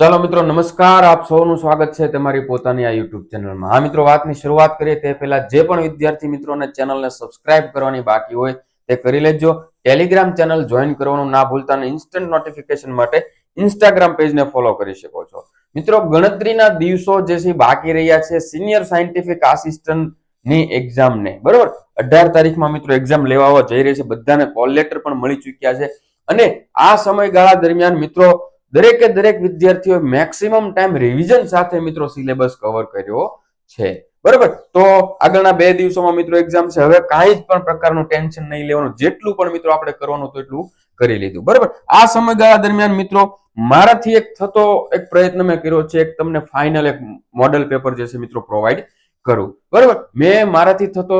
ચાલો મિત્રો, નમસ્કાર. આપ સૌનું સ્વાગત છે તમારી પોતાની આ યુટ્યુબ ચેનલમાં. હા મિત્રો, વાતની શરૂઆત કરીએ તે પહેલા જે પણ વિદ્યાર્થી મિત્રોને ચેનલને સબસ્ક્રાઇબ કરવાની બાકી હોય તે કરી લેજો. ટેલિગ્રામ ચેનલ જોઈન કરવાનું ના ભૂલતા અને ઇન્સ્ટન્ટ નોટિફિકેશન માટે ઇન્સ્ટાગ્રામ પેજને ફોલો કરી શકો છો. મિત્રો, ગણતરીના દિવસો જે છે બાકી રહ્યા છે સિનિયર સાયન્ટિફિક આસિસ્ટન્ટની એક્ઝામ ને. બરોબર? અઢાર તારીખમાં મિત્રો એક્ઝામ લેવા જઈ રહી છે. બધાને કોલ લેટર પણ મળી ચૂક્યા છે. અને આ સમયગાળા દરમિયાન મિત્રો દરેકે દરેક વિદ્યાર્થીઓ મેક્સિમમ ટાઈમ રિવિઝન સાથે મિત્રો સિલેબસ કવર કર્યો છે. બરાબર? તો આગળના બે દિવસોમાં મિત્રો એક્ઝામ છે. હવે કાંઈ જ પણ પ્રકારનું ટેન્શન નહીં લેવાનું. જેટલું પણ મિત્રો આપણે કરવાનું હતું એટલું કરી લીધું. બરાબર? આ સમયગાળા દરમિયાન મિત્રો મારાથી એક થતો એક પ્રયત્ન મેં કર્યો છે. એક તમને ફાઇનલ એક મોડેલ પેપર જે છે મિત્રો પ્રોવાઈડ કરું. બરાબર? મેં મારાથી થતો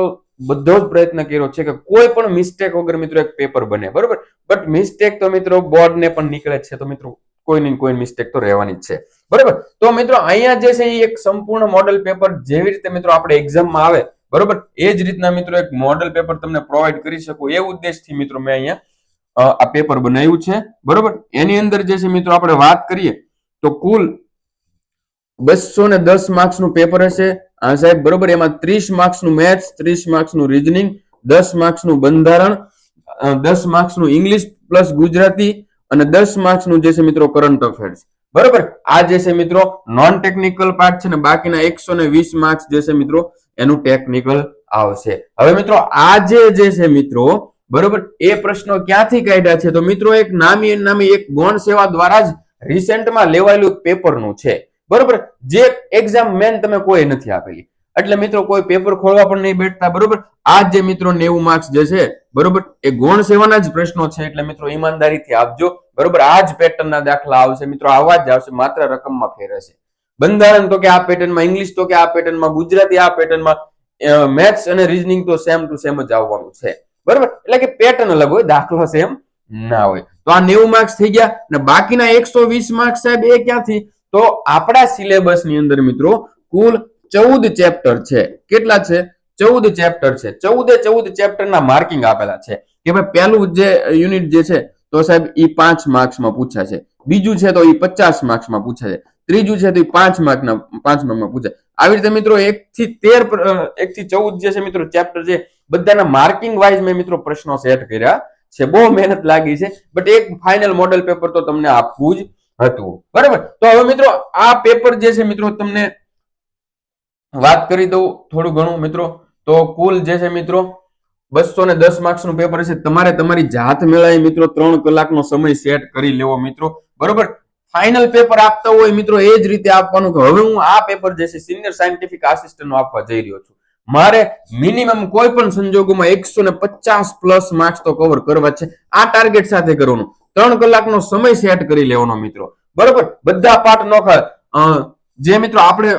બધો જ પ્રયત્ન કર્યો છે કે કોઈ પણ મિસ્ટેક વગર મિત્રો એક પેપર બને. બરાબર? બટ મિસ્ટેક તો મિત્રો બોર્ડ ને પણ નીકળે છે. તો મિત્રો કોઈ ની કોઈ મિસ્ટેક તો રહેવાની જ છે. બરોબર? તો મિત્રો, અહીંયા જે છે એ એક સંપૂર્ણ મોડેલ પેપર જેવી રીતે મિત્રો આપણે એક્ઝામમાં આવે, બરોબર? એ જ રીતના મિત્રો એક મોડેલ પેપર તમને પ્રોવાઈડ કરી શકું એ ઉદ્દેશથી મિત્રો મેં અહીંયા આ પેપર બનાવ્યું છે. બરોબર? એની અંદર જે છે મિત્રો આપણે વાત કરીએ, તો કુલ બસો ને દસ માર્ક્સનું પેપર હશે. હા, સાહેબ, બરોબર? એમાં ત્રીસ માર્ક્સનું મેથ્સ ત્રીસ માર્ક્સનું રીઝનિંગ દસ માર્ક્સનું બંધારણ દસ દસ માર્ક્સનું ઇંગ્લિશ પ્લસ ગુજરાતી અને દસ માર્ક્સનું જે છે મિત્રો કરંટ અફેર્સ બરોબર? આ જે છે મિત્રો નોન ટેકનિકલ પાર્ટ છે ને બાકીના એકસો ને વીસ માર્ક્સ જે છે મિત્રો એનું ટેકનિકલ આવશે. હવે મિત્રો આ જે છે મિત્રો, બરોબર? એ પ્રશ્નો ક્યાંથી કાઢ્યા છે? તો મિત્રો એક નામી નામી એક ગૌણ સેવા દ્વારા જ રિસેન્ટમાં લેવાયેલું પેપરનું છે. બરોબર? જે એક્ઝામ મેન તમે કોઈ નથી આપેલી. એટલે મિત્રો કોઈ પેપર ખોલવા પણ નહીં બેઠતા, બરોબર? આ જે મિત્રો નેવું માર્ક્સ જે છે, બરોબર? એ ગૌણ સેવાના જ પ્રશ્નો છે, એટલે મિત્રો ઈમાનદારીથી આપજો, બરોબર? આ જ પેટર્નના દાખલા આવશે, મિત્રો આવા જ આવશે, માત્ર રકમમાં ફેર હશે. બંધારણ તો કે આ પેટર્નમાં ઇંગ્લિશ તો કે આ પેટર્નમાં ગુજરાતી આ પેટર્નમાં મેથ્સ અને રીઝનિંગ તો સેમ ટુ સેમ જ આવવાનું છે. બરોબર? એટલે કે પેટર્ન અલગ હોય, દાખલો સેમ ના હોય. તો આ નેવું માર્ક્સ થઈ ગયા ને બાકીના એકસો વીસ માર્ક્સ સાહેબ એ ક્યાંથી? તો આપણા સિલેબસની અંદર મિત્રો, કુલ ચૌદ ચેપ્ટર છે. કેટલા છે? ચૌદ ચેપ્ટર છે. ચૌદે ચૌદ ચેપ્ટર ના માર્કિંગ આપેલા છે. કે ભાઈ પહેલું જે યુનિટ જે છે, તો સાહેબ ઈ પાંચ માર્ક્સમાં પૂછ્યા છે. બીજું છે, તો ઈ પચાસ માર્ક્સમાં પૂછ્યા છે. ત્રીજું છે, તો ઈ પાંચ માર્કના પાંચ માર્કમાં પૂછાય. આવી રીતે મિત્રો એક થી તેર, એક થી ચૌદ જે છે મિત્રો ચેપ્ટર છે, બધાના માર્કિંગ વાઇઝ મેં મિત્રો પ્રશ્નો સેટ કર્યા છે. બહુ મહેનત લાગી છે. બટ એક ફાઇનલ મોડેલ પેપર તો તમને આપવું જ હતું. બરાબર? તો હવે મિત્રો આ પેપર જે છે મિત્રો તમને વાત કરી દઉં થોડું ઘણું, મિત્રો. તો કુલ જે છે, મિત્રો, બસો ને દસ માર્ક્સનું પેપર છે. તમારે તમારી જાત મેળવી મિત્રો, ત્રણ કલાકનો સમય સેટ કરી લેવો, મિત્રો. બરોબર? ફાઇનલ પેપર આપતા હોય, મિત્રો, એ જ રીતે આપવાનું કે હવે હું આ પેપર જે છે સિનિયર સાયન્ટિફિક આસિસ્ટન્ટ આપવા જઈ રહ્યો છું. મારે મિનિમમ કોઈ પણ સંજોગોમાં એકસો ને પચાસ પ્લસ માર્ક્સ તો કવર કરવા છે. આ ટાર્ગેટ સાથે કરવાનું. ત્રણ કલાકનો સમય સેટ કરી લેવાનો, મિત્રો. બરોબર? બધા પાઠ નોખા. જે, મિત્રો, આપણે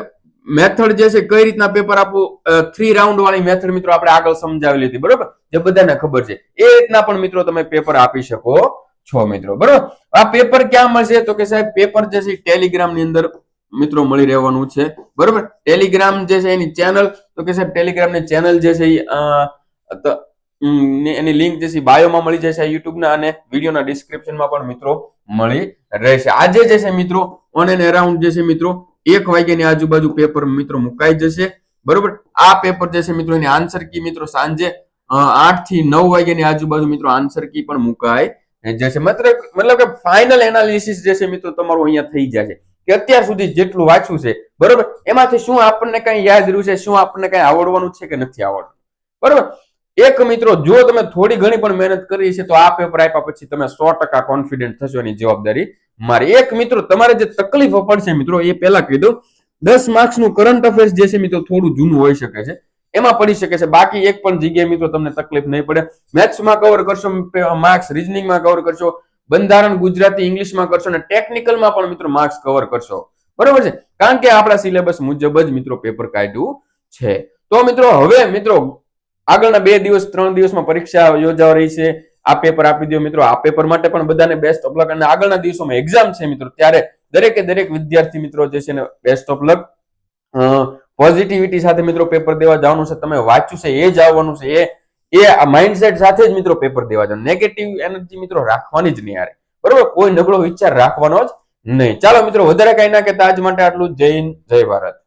મેથડ જે છે, કઈ રીતના પેપર આપવું? થ્રી રાઉન્ડ વાળી મેથડ મિત્રો આપણે આગળ સમજાવી લીધી બરોબર? જે બધાને ખબર છે. એ રીતના પણ મિત્રો તમે પેપર આપી શકો છો મિત્રો, બરોબર? આ પેપર ક્યાં મળશે? તો કે સાહેબ પેપર જે છે ટેલિગ્રામની અંદર મિત્રો મળી રહેવાનું છે, બરોબર? ટેલિગ્રામ જે છે, એની ચેનલ તો કે સાહેબ ટેલિગ્રામની ચેનલ જે છે એની લિંક જે છે બાયોમાં મળી જશે યુટ્યુબના અને વિડીયોના ડિસ્ક્રિપ્શનમાં પણ મિત્રો મળી રહેશે. આજે જે છે મિત્રો ઓન એન્ડ અરાઉન્ડ જે છે મિત્રો એક વાગ્યાની આજુબાજુ પેપર મિત્રો મુકાઈ જશે. બરોબર? આ પેપર જે છે મિત્રો એની આન્સર કી મિત્રો સાંજે આઠથી નવ વાગ્યાની આજુબાજુ મિત્રો આન્સર કી પણ મુકાય. જશે મતલબ મતલબ કે ફાઇનલ એનાલિસિસ જે છે મિત્રો તમારું અહીંયા થઈ જશે. કે અત્યાર સુધી જેટલું વાંચ્યું છે, બરોબર? એમાંથી શું આપણને કઈ યાદ રહ્યું છે, શું આપણને કઈ આવડવાનું છે કે નથી આવડવાનું બરોબર? એક મિત્રો, જો તમે થોડી ઘણી પણ મહેનત કરી છે, તો આ પેપર આપ્યા પછી તમે સો ટકા કોન્ફિડન્ટ થશો એની જવાબદારી મારી. એક મિત્રો, તમારે જે તકલીફો પડશે મિત્રો, એ પહેલા કહી દઉં. દસ માર્ક્સનું કરંટ અફેર્સ જે છે મિત્રો, થોડું જૂનું હોઈ શકે છે. એમાં પડી શકે છે. બાકી એક પણ જગ્યાએ મિત્રો, તમને તકલીફ નહીં પડે. મેથ્સમાં કવર કરશો માર્ક્સ રિઝનિંગમાં કવર કરશો, બંધારણ ગુજરાતી ઇંગ્લિશમાં કરશો અને ટેકનિકલમાં પણ મિત્રો માર્ક્સ કવર કરશો. બરોબર છે? કારણ કે આપણા સિલેબસ મુજબ જ મિત્રો પેપર કાઢ્યું છે. તો મિત્રો, હવે મિત્રો આગળના બે દિવસ, ત્રણ દિવસમાં પરીક્ષા યોજાવા રહી છે. આ પેપર આપી દો મિત્રો. આ પેપર માટે પણ બધાને બેસ્ટ ઓફ લક અને આગળના દિવસોમાં એક્ઝામ છે મિત્રો. ત્યારે દરેકે દરેક વિદ્યાર્થી મિત્રો જે છે ને બેસ્ટ ઓફ લક પોઝિટિવિટી સાથે મિત્રો પેપર દેવા જવાનું છે. તમે વાંચ્યું છે, એ જ આવવાનું છે. એ એ આ માઇન્ડસેટ સાથે જ મિત્રો પેપર દેવા જવાનું. નેગેટિવ એનર્જી મિત્રો રાખવાની જ નહીં યાર. બરોબર? કોઈ નબળો વિચાર રાખવાનો જ નહીં. ચાલો મિત્રો, વધારે કઈ ના કહેતા. આજ માટે આટલું. જય જય ભારત.